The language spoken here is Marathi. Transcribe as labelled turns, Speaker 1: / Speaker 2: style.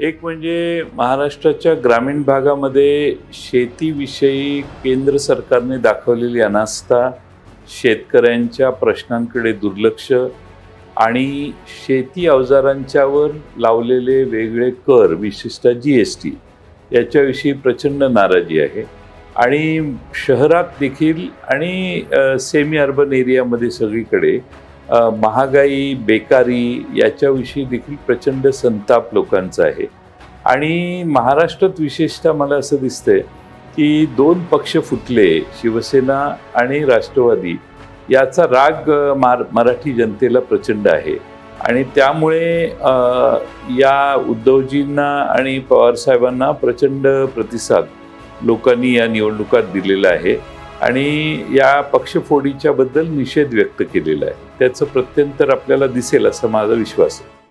Speaker 1: एक म्हणजे महाराष्ट्राच्या ग्रामीण भागामध्ये शेतीविषयी केंद्र सरकारने दाखवलेली अनास्था शेतकऱ्यांच्या प्रश्नांकडे दुर्लक्ष आणि शेती अवजारांच्यावर लावलेले वेगळे कर विशेषतः जी एस टी याच्याविषयी प्रचंड नाराजी आहे. आणि शहरात देखील आणि सेमी अर्बन एरियामध्ये सगळीकडे महागाई बेकारी याच्याविषयी देखील प्रचंड संताप लोकांचा आहे. आणि महाराष्ट्रात विशेषतः मला असं दिसतंय की दोन पक्ष फुटले शिवसेना आणि राष्ट्रवादी याचा राग मार मराठी जनतेला प्रचंड आहे. आणि त्यामुळे या उद्धवजींना आणि पवारसाहेबांना प्रचंड प्रतिसाद लोकांनी या निवडणुकात दिलेला आहे. आणि या पक्षफोडीच्या बद्दल निषेध व्यक्त केलेला आहे. त्याचं प्रत्यंतर आपल्याला दिसेल असा माझा विश्वास आहे.